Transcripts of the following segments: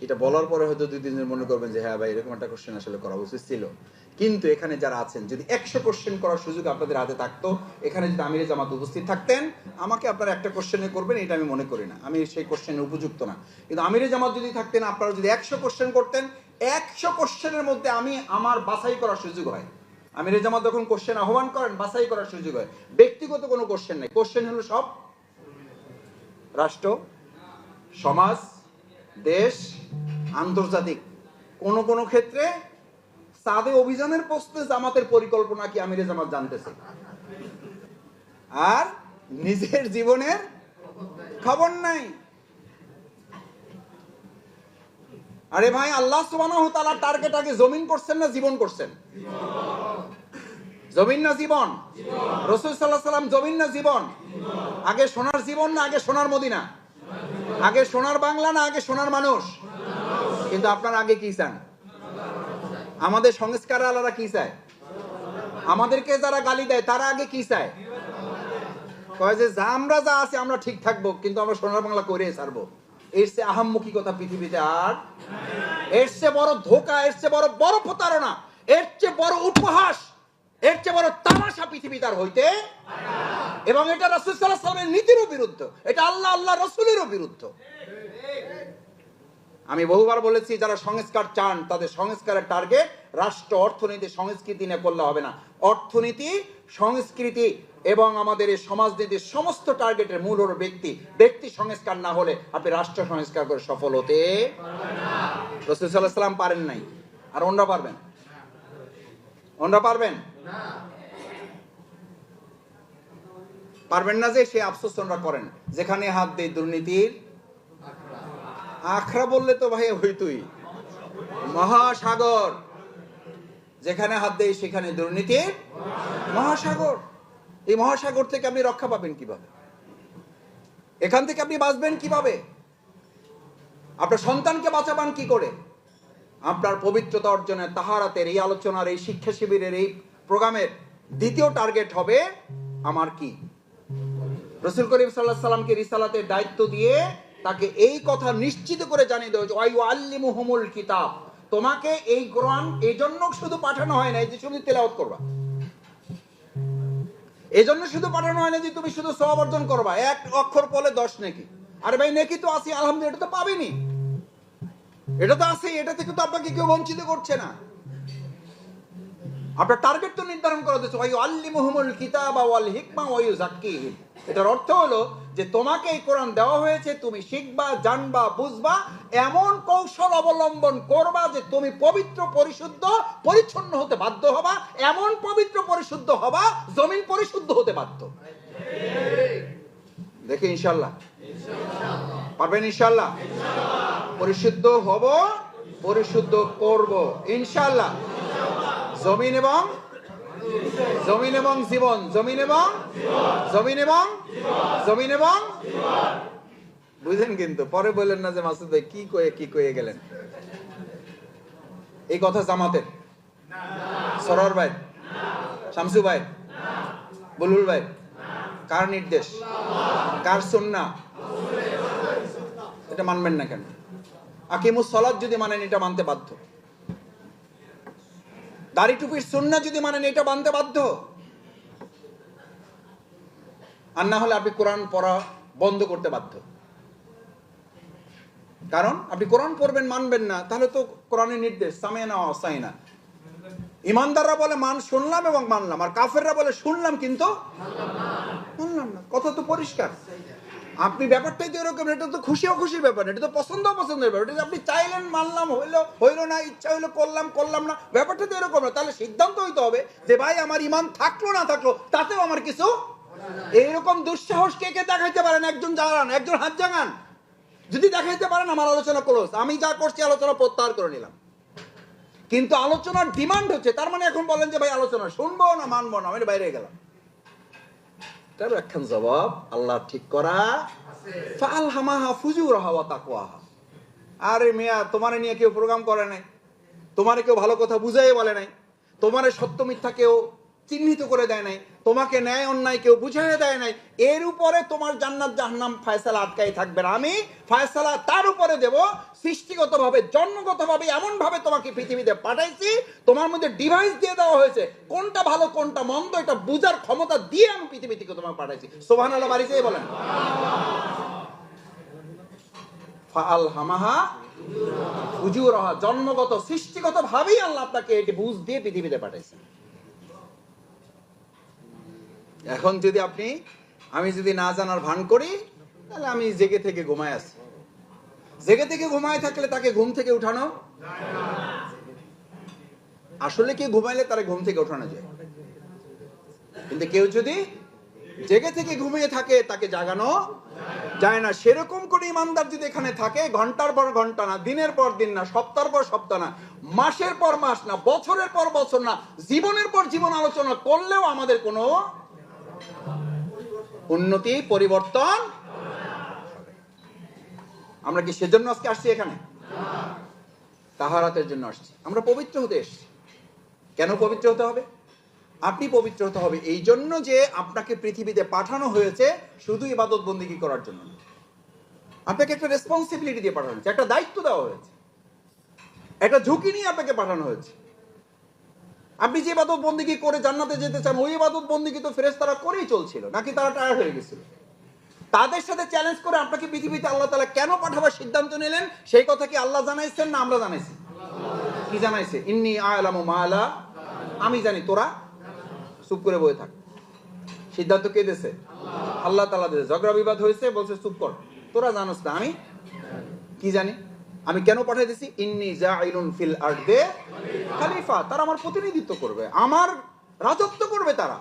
এটা বলার পরে হয়তো দুই, তিনজন মনে করবেন যে হ্যাঁ ভাই, এরকম একটা কোশ্চেন আসলে করা উচিত ছিল। কিন্তু এখানে যারা আছেন, যদি একশো কোশ্চেন করার সুযোগ আপনাদের হাতে থাকতো, এখানে যদি আমিরে জামাত উপস্থিত থাকতেন, আমাকে আপনারা একটা কোশ্চেনে করবেন, এটা আমি মনে করি না। আমি সেই কোশ্চেনে উপযুক্ত না। কিন্তু আমিরে জামাত যদি থাকতেন, আপনারা যদি একশো কোশ্চেন করতেন, একশো কোশ্চেনের মধ্যে আমি আমার বাছাই করার সুযোগ হয়। আমিরে জামাত যখন কোশ্চেন আহ্বান করেন, বাছাই করার সুযোগ হয়। ব্যক্তিগত কোনো কোশ্চেন নেই। কোশ্চেন হলো সব? রাষ্ট্র? সমাজ? দেশ আন্তর্জাতিক। কোন কোন ক্ষেত্রে সাদে অভিযানের প্রশ্নে জামাতের পরিকল্পনা কি আমিরে জামাত জানতেছে? আর নিজের জীবনের খবর নাই। আরে ভাই আল্লাহ সুবহানাহু ওয়া তাআলা টার্গেট আগে জমিন করছেন না জীবন করছেন? জমিন না জীবন? রসুল সাল্লাহ সাল্লাম জমিন না জীবন। আগে সোনার জীবন না আগে সোনার মদিনা? আগে সোনার বাংলা না আগে সোনার মানুষ? কিন্তু আপনার আগে কি চান? আমাদের সংস্কার আলাদা কি চায়? আমাদেরকে যারা গালি দেয়, তারা আগে কি চায়? কয় যে, যা আমরা যা আছি, আমরা ঠিক থাকব, কিন্তু আমরা সোনার বাংলা করে ছাড়বো। এর চেয়ে আহাম্মুখিকতা পৃথিবীতে আর এর চেয়ে বড় ধোকা চেয়ে বড় বড় প্রতারণা, এর চেয়ে বড় উপহাস এর চেয়ে বড় তামাশা পৃথিবী তার হইতে এবং এটা রসুল সাল্লাহ সাল্লামের নীতিরও বিরুদ্ধ। এটা আল্লাহ আল্লাহ রসুলেরও বিরুদ্ধ। আমি বহুবার বলেছি, যারা সংস্কার চান, তাদের সংস্কারের টার্গেট রাষ্ট্র, অর্থনীতি, সংস্কৃতি নিয়ে করলে হবে না। অর্থনীতি, সংস্কৃতি এবং আমাদের এই সমাজনীতির সমস্ত টার্গেটের মূল হলো ব্যক্তি। ব্যক্তি সংস্কার না হলে আপনি রাষ্ট্র সংস্কার করে সফল হতে রসুল সাল্লাহ সাল্লাম পারেন নাই। আর অন্যরা পারবেন অন্যরা পারবেন? পারবেন না যে সে আফসোস ওনারা করেন। যেখানে হাত দেয় দুর্নীতির আখড়া। বললে তো ভাই হইতুই মহাসাগর। যেখানে হাত দেয় সেখানে দুর্নীতির মহাসাগর। এই মহাসাগর থেকে আপনি রক্ষা পাবেন কীভাবে? এখান থেকে আপনি বাঁচবেন কীভাবে? আপনার সন্তানকে বাঁচাবান কি করে? আপনার পবিত্রতা অর্জনে তাহারাতের এই আলোচনার, এই শিক্ষা শিবিরের, এই প্রোগ্রামের দ্বিতীয় টার্গেট হবে আমার কি? রসুল করিম সাল্লাহ সাল্লামকে রিসালাতের দায়িত্ব দিয়ে তাকে এই কথা নিশ্চিত করে জানিয়ে দেওয়া ওয়াই আল্লিমুহুমুল কিতাব। তোমাকে এই কোরআন এই জন্য শুধু পাঠানো হয় না যে শুধু তেলাওয়াত করবা। এই জন্য শুধু পাঠানো হয় না যে তুমি শুধু সব অর্জন করবা। এক অক্ষর পলে দশ নেকি। আরে ভাই, নেকি তো আসি আলহামদুলিল্লাহ তো পাবেনি। এটা তো আছে এটা থেকে তো আপনাকে কেউ বঞ্চিত করছে না। আপনার টার্গেট তো নির্ধারণ করা হচ্ছে ওয়াই আল্লিমুহুমুল কিতাব ওয়াল হিকমা ওয়া ইউযাক্কিহিম। এটার অর্থ হলো যে তোমাকে এই কোরআন দেওয়া হয়েছে, তুমি শিখবা, জানবা, বুঝবা, এমন কৌশল অবলম্বন করবা যে তুমি পবিত্র, পরিশুদ্ধ, পরিচ্ছন্ন হতে বাধ্য হবা, এমন পবিত্র, পরিশুদ্ধ হবা, জমিন পরিশুদ্ধ হতে বাধ্য। দেখে ইনশাল্লাহ পারবেন ইনশাল্লাহ? পরিশুদ্ধ হব, পরিশুদ্ধ করব, ইনশাল্লাহ। জমিন এবং জমিন এবং জীবন, জমিন এবং জমিন এবং জমিন এবং বুঝলেন কিন্তু, পরে বললেন না যে মাসুদ ভাই, কি কয়ে কি কয়ে গেলেন? এই কথা জামাতের। সরর ভাই, শামসু ভাই, বুলবুল ভাই, কার নির্দেশ? কার সুন্না এটা মানবেন না কেন? আকিমুস সলাদ যদি মানেন, এটা মানতে বাধ্য। দাড়ি টুপির সুন্না যদি মানেন, এটা মানতে বাধ্য। আর না হলে আপনি কোরআন পড়া বন্ধ করতে বাধ্য। কারণ আপনি কোরআন পড়বেন, মানবেন না, তাহলে তো কোরআনের নির্দেশ সামে না অসাই না ইমানদাররা বলে, মান শুনলাম এবং মানলাম। আর কাফেররা বলে, শুনলাম কিন্তু মানলাম না। কথা তো পরিষ্কার। আপনি ব্যাপারটাই তো এরকম, এটা তো খুশি খুশির ব্যাপার এটা তো পছন্দ অপছন্দের ব্যাপার, এটা আপনি চাইলেন, মানলাম, হইল হইল না, ইচ্ছা হইল, করলাম করলাম না, ব্যাপারটা তো এরকম না। তাহলে সিদ্ধান্ত হইতে হবে যে ভাই, আমার ইমান থাকল না থাকল, তাতেও আমার কিছু এইরকম দুঃসাহস কে কে দেখাইতে পারেন? একজন জানান, একজন হাত জাগান যদি দেখাইতে পারেন, আমার আলোচনা ক্লোজ আমি যা করছি, আলোচনা প্রত্যাহার করে নিলাম। কিন্তু আলোচনার ডিমান্ড হচ্ছে, তার মানে এখন বলেন যে, ভাই, আলোচনা শুনব না, মানবো না। আমি বাইরে গেলাম। তার একখান জবাব, আল্লাহ ঠিক করা। ফাল হামাহা ফুজুর হাওয়া তাকওয়াহা। আরে মিয়া, তোমারে নিয়ে কেউ প্রোগ্রাম করে নাই। তোমারে কেউ ভালো কথা বুঝাই বলে নাই। তোমারে সত্য মিথ্যা কেউ চিহ্নিত করে দেয় নাই, তোমাকে ন্যায় অন্যায় কেউ বুঝিয়ে দেয় নাই, এর উপরে তোমার জান্নাত জাহান্নাম ফায়সালা আটকাই থাকবে না। আমি ফায়সালা তার উপরে দেব, সৃষ্টিগতভাবে, জন্মগতভাবে এমন ভাবে তোমাকে পৃথিবীতে পাঠাইছি, তোমার মধ্যে ডিভাইস দিয়ে দেওয়া হয়েছে, কোনটা ভালো, কোনটা মন্দ, এটা বুঝার ক্ষমতা দিয়ে আমি পৃথিবী থেকে তোমাকে পাঠাইছি। সোভান আল্লাহ বাড়িতে বলেন। ফাল হামাহা জন্মগত সৃষ্টিগত ভাবেই আল্লাহ আপনাকে এটি বুঝ দিয়ে পৃথিবীতে পাঠাইছেন এখন যদি আপনি, আমি যদি না জানার ভান করি, তাহলে আমি জেগে থেকে ঘুমায় আছি জেগে থেকে ঘুমায় থাকলে তাকে ঘুম থেকে উঠানো? আসলে কি ঘুমাইলে তারা ঘুম থেকে উঠানো যায়। কিন্তু কেউ যদি জেগে থেকে ঘুমিয়ে থাকে, তাকে জাগানো যায় না। সেরকম করে ইমানদার যদি এখানে থাকে, ঘণ্টার পর ঘণ্টা না, দিনের পর দিন না, সপ্তাহের পর সপ্তাহ না, মাসের পর মাস না, বছরের পর বছর না, জীবনের পর জীবন আলোচনা করলেও আমাদের কোনো উন্নতি, পরিবর্তন। আমরা কি সেজন্য আজকে আসছি এখানে? তাহারাতের জন্য আসছি। আমরা পবিত্র হতে এসছি। কেন পবিত্র হতে হবে? আপনি পবিত্র হতে হবে এই জন্য যে আপনাকে পৃথিবীতে পাঠানো হয়েছে শুধু ইবাদত বন্দিগি করার জন্য আপনাকে একটা রেসপন্সিবিলিটি দিয়ে পাঠানো হয়েছে, একটা দায়িত্ব দেওয়া হয়েছে। একটা ঝুঁকি নিয়ে আপনাকে পাঠানো হয়েছে। আপনি যে ইবাদত বন্দিগি করে জান্নাতে যেতে চান, ওই ইবাদত বন্দিগি তো ফেরেস তারা করেই চলছিল, নাকি তারা টায়ার হয়ে গেছিল? তাদের সাথে চ্যালেঞ্জ করে আপনাকে পৃথিবীতে আল্লাহ তালা কেন পাঠাবার সিদ্ধান্ত নিলেন? সেই কথা কি আল্লাহ জানাইছেন না আমরা জানাইছি? কি জানাইছে? ইন্নি আলামু মালা আমি জানি, তোরা চুপ করে বয়ে থাক। সিদ্ধান্ত কে দিয়েছে? আল্লাহ তালা দিয়েছে। ঝগড়া বিবাদ হয়েছে, বলছে, চুপ কর, তোরা জানোস না, আমি কি জানি? আমি কেন পাঠিয়ে দিছি ইন্নি জাইলুন ফিল আরদে খলিফা। তারা আমার প্রতিনিধিত্ব করবে, আমার রাজত্ব করবে তারা।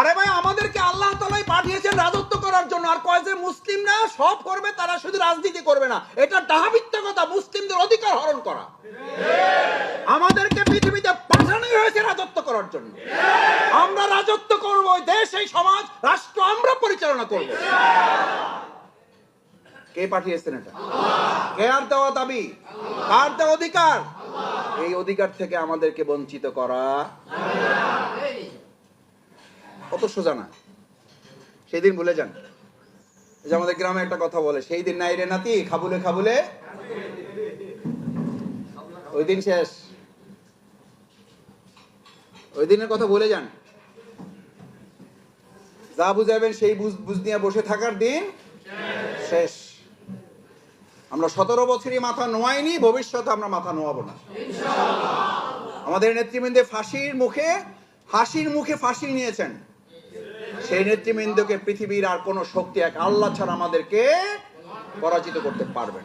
আরে ভাই, আমাদেরকে আল্লাহ তালাই পাঠিয়েছেন রাজত্ব করার জন্য। আর কয় যে মুসলিমরা সব করবে, তারা শুধু রাজনীতি করবে না, এটা ডাহাবিত্তকতা মুসলিমদের অধিকার হরণ করা। আমাদেরকে পৃথিবীতে পাঠানোই হয়েছে রাজত্ব করার জন্য। আমরা রাজত্ব করব দেশ, এই সমাজ, রাষ্ট্র আমরা পরিচালনা করব। কে পাঠিয়েছেন এটা? কে আর দেওয়া দাবি? কার দেওয়া অধিকার? এই অধিকার থেকে আমাদেরকে বঞ্চিত করা। কত সোজা না? সেদিন ভুলে যান। যে আমাদের গ্রামে একটা কথা বলে, সেই দিন নাই রে নাতি, খাবুলে খাবুলে। ওই দিন শেষ। ওই দিনের কথা বলে যান। যা বুঝাবেন সেই বুঝ বুঝ নিয়ে বসে থাকার দিন শেষ। আমরা সতেরো বছরই মাথা নোয়াইনি, ভবিষ্যতে আমরা মাথা নোয়াবো না। আমাদের নেতৃবৃন্দে ফাঁসির মুখে হাসির মুখে ফাঁসি নিয়েছেন। সেই নেতৃবৃন্দকে পৃথিবীর আর কোনো শক্তি এক আল্লাহ ছাড়া আমাদেরকে পরাজিত করতে পারবেন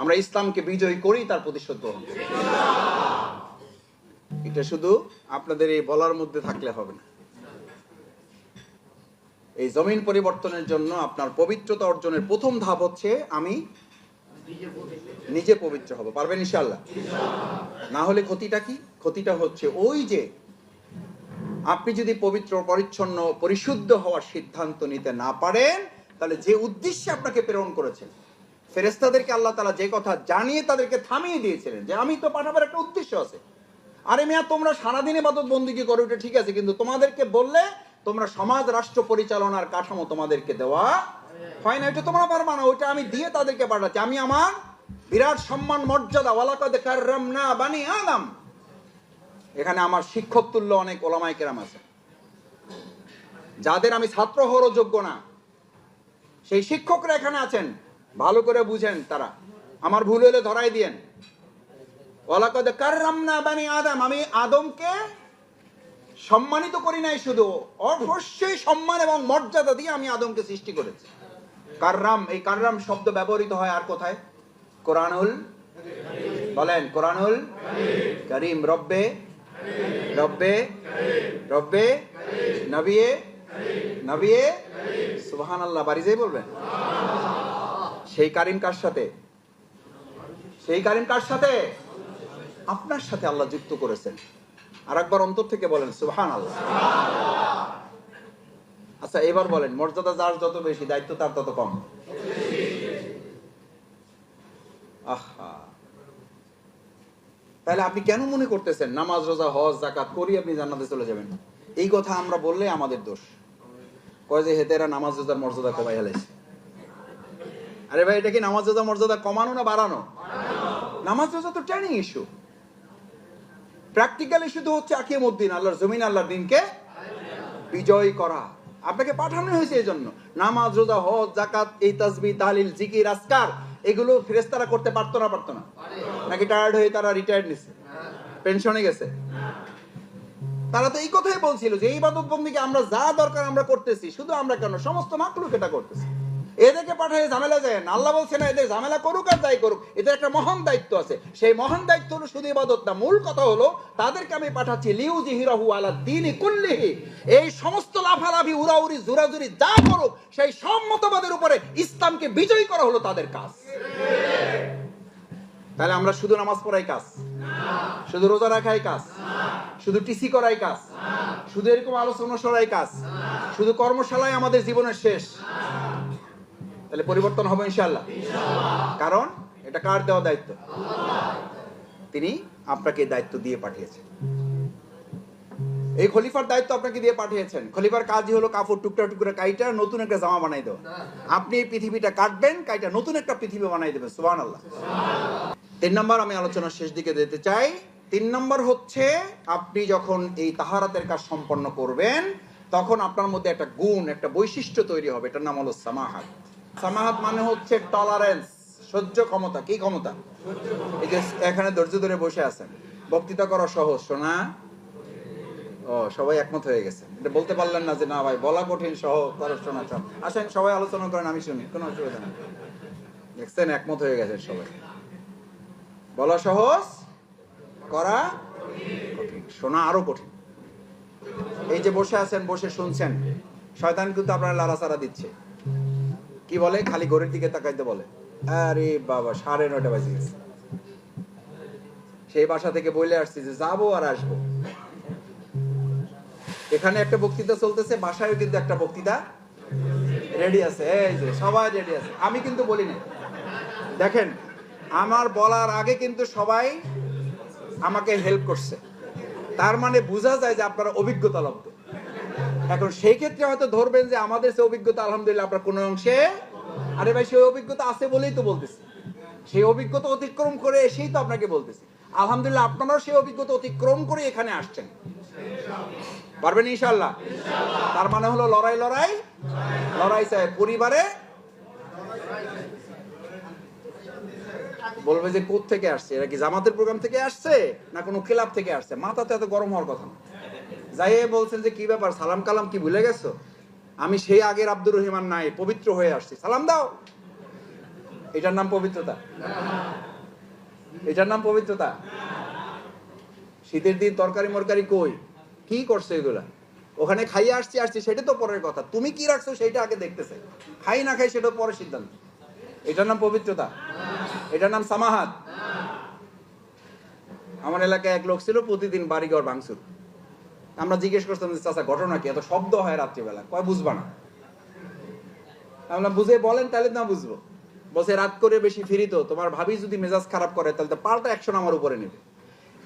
আমরা ইসলামকে বিজয়ী করি, তার প্রতিশোধ গ্রহণ এটা শুধু আপনাদের এই বলার মধ্যে থাকলে হবে না। এই জমিন পরিবর্তনের জন্য আপনার পবিত্রতা অর্জনের প্রথম ধাপ হচ্ছে আমি নিজে পবিত্র হব। পারবেন ইনশাল্লাহ না হলে ক্ষতিটা কি? ক্ষতিটা হচ্ছে ওই যে আপনি যদি পবিত্র, পরিচ্ছন্ন, পরিশুদ্ধ হওয়ার সিদ্ধান্ত নিতে না পারেন, তাহলে যে উদ্দেশ্যে আপনাকে প্রেরণ করেছেন ফেরেস্তাদেরকে আল্লাহ তালা যে কথা জানিয়ে তাদেরকে থামিয়ে দিয়েছিলেন যে আমি তো পাঠাবার একটা উদ্দেশ্য আছে। আরে মিয়া, তোমরা সারাদিনে বাদত বন্দিকে করো, এটা ঠিক আছে, কিন্তু তোমাদেরকে বললে তোমরা সমাজ, রাষ্ট্র পরিচালনার কাঠামো তোমাদেরকে দেওয়া হয় না, এটা তোমরা পারবা না, ওইটা আমি দিয়ে তাদেরকে পাঠাচ্ছি। আমি আমার বিরাট সম্মান, মর্যাদা, ওয়ালাকাদ কাররামনা বানি আদম। এখানে আমার শিক্ষক তুল্য অনেক ওলামাই কেরাম আছে। যাদের আমি ছাত্র হওয়ারও যোগ্য না। সেই শিক্ষকরা এখানে আছেন, ভালো করে বুঝেন তারা। আমার ভুল হলে ধরাই দিয়েন। ওয়ালাকাদ কাররামনা বানি আদম, আমি আদমকে সম্মানিত করি নাই শুধু, অবশ্যই সম্মান এবং মর্যাদা দিয়ে আমি আদমকে সৃষ্টি করেছি। কাররাম, এই কাররাম শব্দ ব্যবহৃত হয় আর কোথায়? কোরআনুল বলেন, কোরআনুল করিম। রব্বে রব্বে রব্বে, নবিয়ে নবিয়ে সুবহান আল্লাহ বাড়ি যাই বলবেন? সেই কারিম কার সাথে? সেই কারিম কার সাথে? আপনার সাথে আল্লাহ যুক্ত করেছেন। আর একবার অন্তর থেকে বলেন সুবহান আল্লাহ আচ্ছা এবার বলেন, মর্যাদা যার যত বেশি, দায়িত্ব তার তত কম। তাহলে আপনি কেন মনে করতেছেন, নামাজ, রোজা, হজ জাকাত করি আপনি জান্নাতে চলে যাবেন? এই কথা আমরা বললে আমাদের দোষ। কয় যে হেতেরা নামাজ, রোজার মর্যাদা কমাই হেলাইছে আরে ভাই, এটা কি নামাজ রোজা মর্যাদা কমানো না বাড়ানো? নামাজ, রোজা তো ট্রেনিং ইস্যু প্র্যাকটিক্যাল ইস্যু তো হচ্ছে আকিম উদ্দিন আল্লাহর জমিন, আল্লাহর দিনকে বিজয় করা। আপনাকে পাঠানো হয়েছে এই জন্য নামাজ, রোজা, হজ জাকাত এই তাসবি তাহলিল, জিকির আসকার এগুলো ফেরেস্তারা করতে পারতো না পারতো না। নাকি টায়ার্ড হয়ে তারা রিটায়ার্ড নিছে? পেনশনে গেছে। তারা তো এই কথাই বলছিল যে, এই বাদত বন্দীকে আমরা যা দরকার আমরা করতেছি, শুধু আমরা কেন? সমস্ত মাকলুক এটা করতেছি। এদেরকে পাঠিয়ে ঝামেলা যায় না। আল্লাহ বলছে, না, এদের ঝামেলা করুক আর যাই করুক। এদের একটা মহান দায়িত্ব আছে। সেই মহান দায়িত্ব হলো শুধু ইবাদত না, মূল কথা হলো তাদেরকে আমি পাঠাচ্ছি লিউ জিহিরাহু আলা দিনই কুল্লিহি। এই সমস্ত লাফালাফি, উড়াউড়ি জুরাজুরি যা করুক, সেই সব মতবাদের উপরে ইসলামকে বিজয়ী করা হলো তাদের কাজ। তাহলে আমরা শুধু নামাজ পড়াই কাজ? শুধু রোজা রাখাই কাজ? শুধু টিসি করাই কাজ? শুধু এরকম আলোচনা সরাই কাজ? শুধু কর্মশালায় আমাদের জীবনের শেষ? তাহলে পরিবর্তন হবে ইনশাল্লাহ কারণ এটা কার দেওয়া দায়িত্ব? তিনি আপনাকে দায়িত্ব দিয়ে পাঠিয়েছেন। এই খলিফার দায়িত্ব আপনাকে দিয়ে পাঠিয়েছেন। খলিফার কাজই হলো কাপড় টুকরা টুকরা কাইটা নতুন একটা জামা বানাই দেওয়া। আপনি এই পৃথিবীটা কাটবেন, কাইটা নতুন একটা পৃথিবী বানাই দেবেন সুবান আল্লাহ তিন নম্বর আমি আলোচনার শেষ দিকে যেতে চাই। তিন নম্বর হচ্ছে, আপনি যখন এই তাহারাতের কাজ সম্পন্ন করবেন, তখন আপনার মধ্যে একটা গুণ, একটা বৈশিষ্ট্য তৈরি হবে। এটার নাম হলো সামাহাত। সামাহাত মানে হচ্ছে টলারেন্স সহ্য ক্ষমতা। কি ক্ষমতা? এই যে এখানে ধৈর্য ধরে বসে আছেন। বক্তৃতা করা সহজ, শোনা। ও, সবাই একমত হয়ে গেছে। এটা বলতে পারলেন না যে, না ভাই, বলা কঠিন সহ তারা শোনা চান আসেন, সবাই আলোচনা করেন, আমি শুনি, কোনো অসুবিধা নেই। দেখছেন, একমত হয়ে গেছে সবাই। বলা সহজ, করা কঠিন, শোনা আরও কঠিন। এই যে বসে আছেন, বসে শুনছেন। শয়তান কিন্তু আপনার লাড়াচাড়া দিচ্ছে। কি বলে? খালি ঘড়ির দিকে তাকাইতে বলে। আরে বাবা, সাড়ে নয়টা বাজে গেছে। সেই বাসা থেকে বলে আসছি যে যাব আর আসব। এখানে একটা বক্তৃতা চলতেছে, বাসায়ও কিন্তু একটা বক্তৃতা রেডি আছে। এই যে, সবাই রেডি আছে। আমি কিন্তু বলি না দেখেন, আমার বলার আগে কিন্তু সবাই আমাকে হেল্প করছে। তার মানে বোঝা যায় যে আপনারা অভিজ্ঞতা লব্ধ। এখন সেই ক্ষেত্রে হয়তো ধরবেন যে আমাদের সে অভিজ্ঞতা, আলহামদুলিল্লাহ আপনার কোনো অংশে আরে ভাই, সেই অভিজ্ঞতা আছে বলেই তো বলতেছি। সেই অভিজ্ঞতা অতিক্রম করে এসেই তো আপনাকে বলতেছি। আলহামদুলিল্লাহ, আপনারাও সেই অভিজ্ঞতা অতিক্রম করে এখানে আসছেন। পারবেন ইনশাল্লাহ তার মানে হলো লড়াই লড়াই। লড়াই চাই পরিবারে। বলবে যে কোথ থেকে আসছে? এরা কি জামাতের প্রোগ্রাম থেকে আসছে না কোনো ক্লাব থেকে আসছে? মাথাতে এত গরম হওয়ার কথা না। যাই বলছেন যে, কি ব্যাপার? সালাম কালাম কি ভুলে গেছো? আমি সেই আগের আব্দুর রহিমান নাই, পবিত্র হয়ে আসছি। সালাম দাও। এটার নাম পবিত্রতা। এটার নাম পবিত্রতা। শীতের দিন তরকারি মরকারি কই? কি করছে এগুলা? ওখানে খাইয়ে আসছি আসছি, সেটা তো পরের কথা। তুমি কি রাখছো সেটা আগে দেখতেছে। খাই না খাই সেটা পরের সিদ্ধান্ত। এটার নাম পবিত্রতা। এটার নাম সামাহাত। আমার এলাকায় এক লোক ছিল, প্রতিদিন বাড়িঘর ভাঙচুর। আমরা জিজ্ঞেস করতাম যে, চাচা, ঘটনা কি? এত শব্দ হয় রাত্রিবেলা। কয়, বুঝবা না। আমরা বুঝে বলেন, তাহলে না বুঝব। বসে রাত করে বেশি ফিরি তো, তোমার ভাবি যদি মেজাজ খারাপ করে, তাহলে তো পাল্টা অ্যাকশন আমার উপরে নেবে।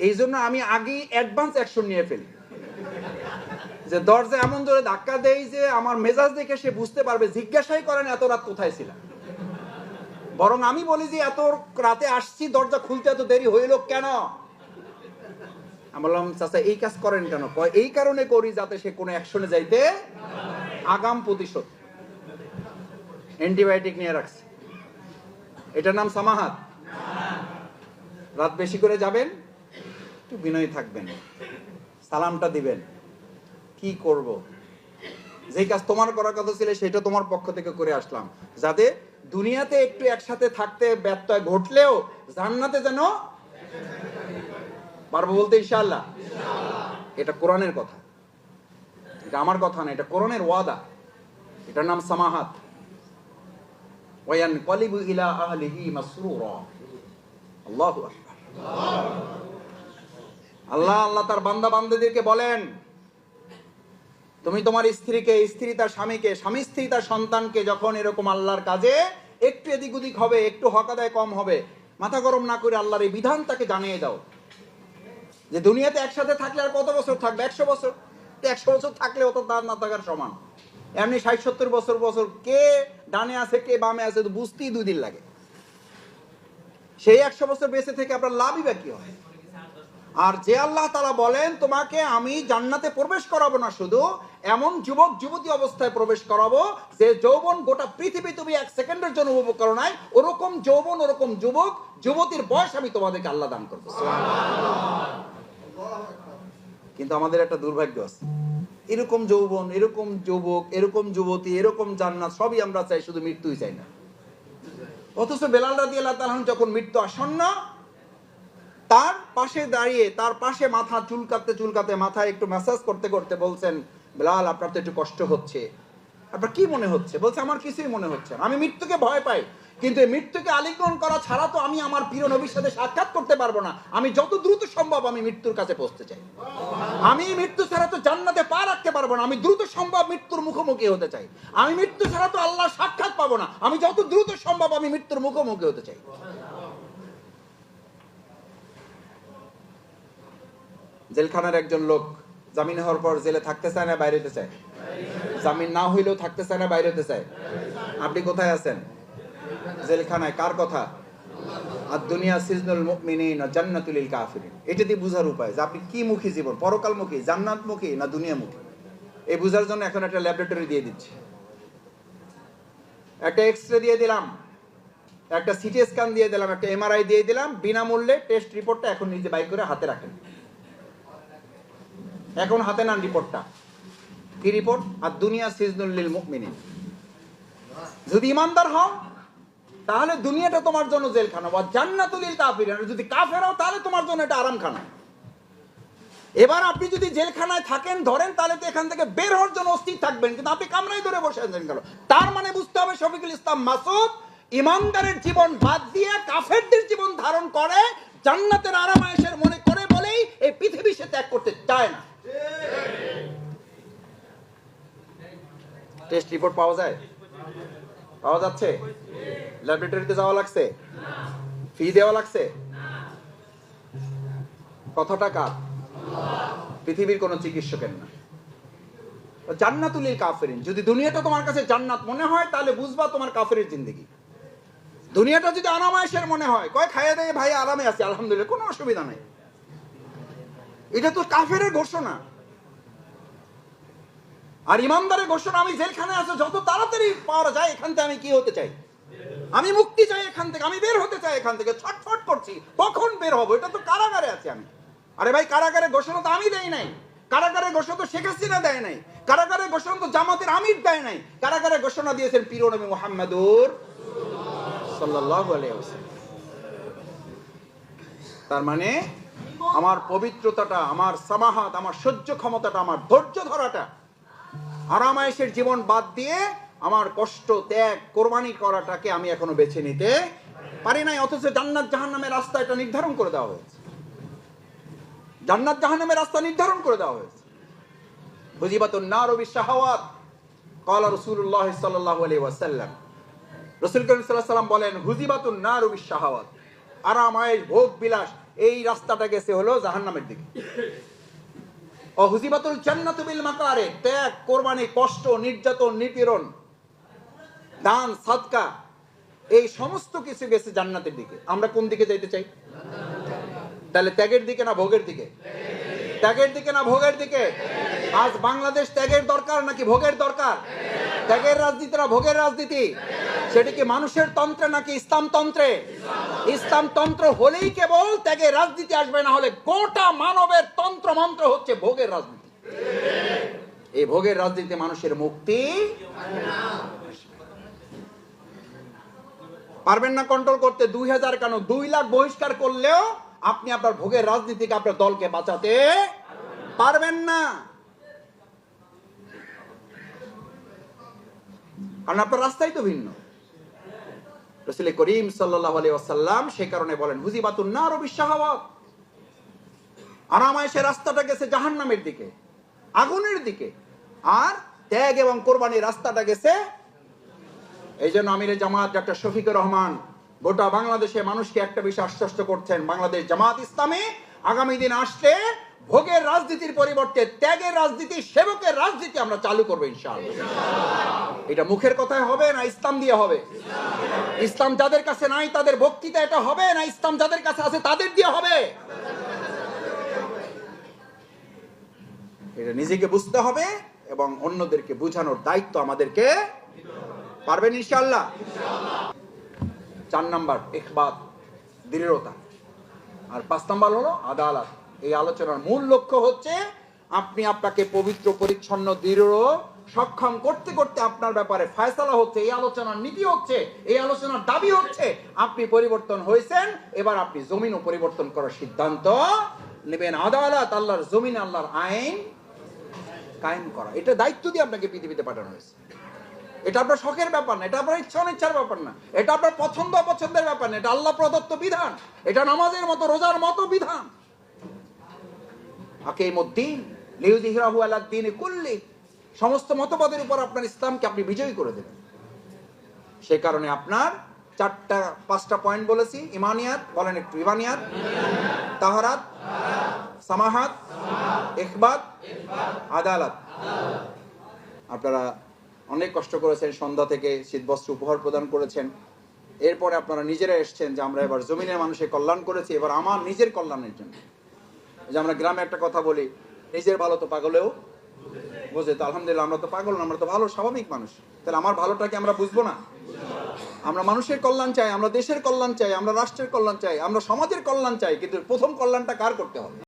এই জন্য আমি আগেই অ্যাডভান্স অ্যাকশন নিয়ে ফেলি। যে দরজা এমন ধরে ধাক্কা দেই যে, আমার মেজাজ দেখে সে বুঝতে পারবে, জিজ্ঞাসাই করেন, এত রাত কোথায় ছিলাম বরং আমি বলি যে, এত রাতে আসছি, দরজা খুলতে এত দেরি হইল কেন? আমি বললাম, চাচা, এই কাজ করেন কেন? কয়, এই কারণে করি যাতে সে কোনো অ্যাকশনে যাইতে আগাম প্রতিশোধ। অ্যান্টিবায়োটিক নিয়ে রাখছে। এটার নাম সামাহাত। রাত বেশি করে যাবেন, একটু বিনয়ী থাকবেন, সালামটা দিবেন। কি করব? যে কাজ তোমার করার কথা ছিল, সেটা তোমার পক্ষ থেকে করে আসলাম। যাতে দুনিয়াতে একটু একসাথে থাকতে ব্যত্যয় ঘটলেও জান্নাতে যেন পারব বলতে ইনশাআল্লাহ? এটা কোরআনের কথা। এটা আমার কথা না, এটা কোরআনের ওয়াদা। এটার নাম সামাহাত। ওয়ান কলিবু ইলা আহলিহি মাসরুরা। আল্লাহু আকবার। আল্লাহ আল্লাহ তার বান্দা বান্দাদেরকে বলেন, তুমি তোমার স্ত্রীকে, স্ত্রী তার স্বামীকে, স্বামী, স্ত্রী তার সন্তানকে যখন এরকম আল্লাহর কাজে একটু এদিক ওদিক হবে, একটু হকাদায় কম হবে, মাথা গরম না করে আল্লাহর এই বিধান তাকে জানিয়ে দাও। যে দুনিয়াতে একসাথে থাকলে আর কত বছর থাকবে? একশো বছর। একশো বছর থাকলে অত তার না থাকার সমান। এমনি ষাট, সত্তর বছর বছর কে ডানে আছে, কে বামে আছে বুঝতেই দুই দিন লাগে। সেই একশো বছর বেঁচে থেকে আপনার লাভই বা কি হয়? আর যে আল্লাহ তালা বলেন, তোমাকে আমি জান্নাতে প্রবেশ করাবো না শুধু, এমন যুবক, যুবতী অবস্থায় প্রবেশ করাবো, যে যৌবন গোটা পৃথিবী তুমি এক সেকেন্ডের জন্য উপভোগ করো নাই, ওরকম যৌবন, ওরকম যুবক, যুবতীর বয়স আমি তোমাদেরকে আল্লাহ দান করব। কিন্তু আমাদের একটা দুর্ভাগ্য আছে। এরকম যৌবন, এরকম যুবক, এরকম যুবতী, এরকম জান্নাত, সবই আমরা চাই শুধু মৃত্যুই চাই না। অথচ বেলাল রাদি আল্লাহ তালন যখন মৃত্যু আসন্ন, তার পাশে দাঁড়িয়ে, তার পাশে মাথা চুলকাতে চুলকাতে মাথায় একটু ম্যাসাজ করতে করতে বলছেন, বেলাল, আপনার তো একটু কষ্ট হচ্ছে। আপনার কি মনে হচ্ছে? বলছে, আমার কিছুই মনে হচ্ছে আমি মৃত্যুকে ভয় পাই। কিন্তু এই মৃত্যুকে আলিঙ্গন করা ছাড়া তো আমি আমার প্রিয় নবীর সাথে সাক্ষাৎ করতে পারব না। আমি যত দ্রুত সম্ভব আমি মৃত্যুর কাছে পৌঁছতে চাই। আমি মৃত্যু ছাড়া তো জান্নাতে পা রাখতে পারব না। আমি দ্রুত সম্ভব মৃত্যুর মুখোমুখি হতে চাই। আমি মৃত্যু ছাড়া তো আল্লাহ সাক্ষাৎ পাবো না। আমি যত দ্রুত সম্ভব আমি মৃত্যুর মুখোমুখি হতে চাই। জেলখানার একজন লোক জামিন হওয়ার পর জেলে থাকতে চায় না, বাইরে চায়? জামিন না হইলেও থাকতে চায় না, বাইরে চায়? আপনি কোথায় আছেন? কার কথা? আর দুনিয়া সিজনুল এটা দিয়ে উপায় যে আপনি কি মুখী জীবন? না এই জন্য এখন একটা ল্যাবরেটরি দিয়ে দিচ্ছি। একটা এক্সরে দিয়ে দিলাম, একটা সিটি স্ক্যান দিয়ে দিলাম, একটা এমআরআই দিয়ে দিলাম, বিনামূল্যে টেস্ট রিপোর্টটা এখন নিজে বাইক করে হাতে রাখেন। এখন হাতে নেন রিপোর্টটা কি রিপোর্ট আর দুনিয়া সিজনুল্লিল মুমিনিন। যদি ইমানদার হও তাহলে দুনিয়াটা তোমার জন্য জেলখানা। বা জান্নাতুলিল কাফির যদি কাফের হও তাহলে তোমার জন্য এটা আরামখানা। এবার আপনি যদি জেলখানায় থাকেন ধরেন তাহলে তো এখান থেকে বের হওয়ার জন্য অস্থির থাকবেন কিন্তু আপনি কামরাই ধরে বসে আছেন কেন? তার মানে বুঝতে হবে শফিকুল ইসলাম মাসুদ ইমানদারের জীবন বাদ দিয়ে কাফেরদের জীবন ধারণ করে জান্নাতের আরামায়েশের মনে করে বলেই এই পৃথিবী সে ত্যাগ করতে চায় না। টেস্ট রিপোর্ট পাওয়া যায়? পাওয়া যাচ্ছে ল্যাবরেটরিতে যাওয়া লাগছে? ফি দেওয়া লাগছে? কত টাকা পৃথিবীর কোনো চিকিৎসকের না। জান্নাতুলিল কাফেরিন। যদি দুনিয়াটা তোমার কাছে জান্নাত মনে হয়, তাহলে বুঝবা তোমার কাফেরের জিন্দগি। দুনিয়াটা যদি আরামায়েশের মনে হয়, কয়, খাইয়ে দেয় ভাই, আরামে আছে, আলহামদুলিল্লাহ, কোনো অসুবিধা নাই। এটা তো কাফেরের ঘোষণা। আর ইমানদারের ঘোষণা, আমি জেলখানে আছে, যত তাড়াতাড়ি পাওয়া যায়, এখান থেকে আমি কি হতে চাই? আমি মুক্তি চাই এখান থেকে, আমি বের হতে চাই এখান থেকে, ছটফট করছি, কখন বের হব? এটা তো কারাগারে আছে আমি। আরে ভাই, কারাগারে ঘোষণা তো আমি দেই নাই। কারাগারে ঘোষণা তো শেখ হাসিনা দেয় নাই। কারাগারে ঘোষণা তো জামাতের আমির দেয় নাই। কারাগারে ঘোষণা দিয়েছেন পীর নবী মোহাম্মদুর তার মানে আমার পবিত্রতাটা, আমার সামাহাত, আমার সহ্য ক্ষমতাটা, আমার ধৈর্য ধরাটা আরামায়েশের জীবন বাদ দিয়ে আমার কষ্ট ত্যাগ, কোরবানি করাটাকে আমি এখনও বেছে নিতে পারি নাই, অথচ জান্নাত জাহান্নামের রাস্তা এটা নির্ধারণ করে দেওয়া হয়েছে। জান্নাত জাহান্নামের রাস্তা নির্ধারণ করে দেওয়া হয়েছে। হুজিবাত নারবি শাহাওয়াত কলা রসুল্লাহ সাল্লাহ আলি রসুল করিম সাল্লাহ বলেন হুজিবাত শাহওয়াত আরাম আরামায়েশ ভোগ বিলাস, এই রাস্তাটা গেছে হলো জাহান্নামের দিকে। অহুজিবাতুল মাকারে, ত্যাগ, কোরবানি, কষ্ট, নির্যাতন, নিপীড়ন, দান, সাদকা, এই সমস্ত কিছু গেছে জান্নাতের দিকে। আমরা কোন দিকে যাইতে চাই? তাহলে ত্যাগের দিকে না ভোগের দিকে? ত্যাগের দিকে না ভোগের দিকে? আজ বাংলাদেশ ত্যাগের দরকার নাকি ভোগের দরকার? ত্যাগের রাজনীতি না ভোগের রাজনীতি? সেটি কি মানুষের তন্ত্রে নাকি ইসলাম তন্ত্রে? ইসলাম তন্ত্র হলেই কেবল ত্যাগের রাজনীতি আসবে, না হলে গোটা মানবের তন্ত্র মন্ত্র হচ্ছে ভোগের রাজনীতি। এই ভোগের রাজনীতি মানুষের মুক্তি পারবেন না কন্ট্রোল করতে, দুই হাজার কেন? দুই লাখ বহিষ্কার করলেও আপনি আপনার ভোগের রাজনীতিকে আপনার দলকে বাঁচাতে পারবেন না। কারণ আপনার রাস্তাই তো ভিন্ন। রসুল করিম সাল্লাহ আলী সে কারণে বলেন, হুজিবাতুন না আরও বিশ্বাহাবাদ আরামায় সে রাস্তাটা গেছে জাহান্নামের দিকে, আগুনের দিকে, আর ত্যাগ এবং কোরবানির রাস্তাটা গেছে এই জন্য আমিরে জামাত ডাক্তার শফিকুর রহমান গোটা বাংলাদেশে মানুষকে একটা বিষয় আশ্বস্ত করছেন, বাংলাদেশ জামাত ইসলামী আগামী দিন আসলে ভোগের রাজনীতির পরিবর্তে ত্যাগের রাজনীতি, সেবকের রাজনীতি আমরা চালু করব ইনশাআল্লাহ। এটা মুখের কথায় হবে না ইসলাম দিয়ে হবে? ইসলাম যাদের কাছে নাই তাদের বক্তৃতা এটা হবে না ইসলাম যাদের কাছে আছে তাদের দিয়ে হবে? এটা নিজেকে বুঝতে হবে এবং অন্যদেরকে বোঝানোর দায়িত্ব আমাদেরকে পারবেন ইনশাল্লাহ চার নাম্বার ইখবাদ দৃঢ়তা। আর পাঁচ নাম্বার হলো আদালত। এই আলোচনার মূল লক্ষ্য হচ্ছে আপনি আপনাকে পবিত্র, পরিচ্ছন্ন, দৃঢ়, সক্ষম করতে করতে আপনার ব্যাপারে ফয়সালা হচ্ছে, এই আলোচনার নীতি হচ্ছে, এই আলোচনার দাবি হচ্ছে আপনি পরিবর্তন হয়েছেন, এবার আপনি জমিনও পরিবর্তন করার সিদ্ধান্ত নেবেন। আদালত আল্লাহর জমিন, আল্লাহর আইন কায়েম করা। এটা দায়িত্ব দিয়ে আপনাকে পৃথিবীতে পাঠানো হয়েছে। এটা আপনার শখের ব্যাপার না, এটা আপনার ইচ্ছা অনিচ্ছার ব্যাপার না। এটা আপনার পছন্দ অপছন্দের ব্যাপার না, এটা আল্লাহ প্রদত্ত বিধান। এটা নামাজের মতো, রোজার মতো বিধান। আকিমুদ্দিন লিউদিহিরাহু আলাদ দিন কুল্লি, সমস্ত মতবাদের উপর আপনার ইসলামকে আপনি বিজয়ী করে দেবেন। সে কারণে আপনার চারটা, পাঁচটা পয়েন্ট বলেছি, ইমানিয়াত, বলেন একটু, ইমানিয়াত, তাহারাত, সামাহাত ইখবাদ আদালত। আপনারা অনেক কষ্ট করেছেন, সন্ধ্যা থেকে শীতবস্ত্র উপহার প্রদান করেছেন। এরপরে আপনারা নিজেরা এসছেন যে আমরা এবার জমিনের মানুষের কল্যাণ করেছি, এবার আমার নিজের কল্যাণের জন্য। যে আমরা গ্রামে একটা কথা বলি, নিজের ভালো তো পাগলেও বুঝে। তো আলহামদুলিল্লাহ, আমরা তো পাগল না আমরা তো ভালো, স্বাভাবিক মানুষ। তাহলে আমার ভালোটাকে আমরা বুঝব না? আমরা মানুষের কল্যাণ চাই, আমরা দেশের কল্যাণ চাই, আমরা রাষ্ট্রের কল্যাণ চাই, আমরা সমাজের কল্যাণ চাই, কিন্তু প্রথম কল্যাণটা কার করতে হবে?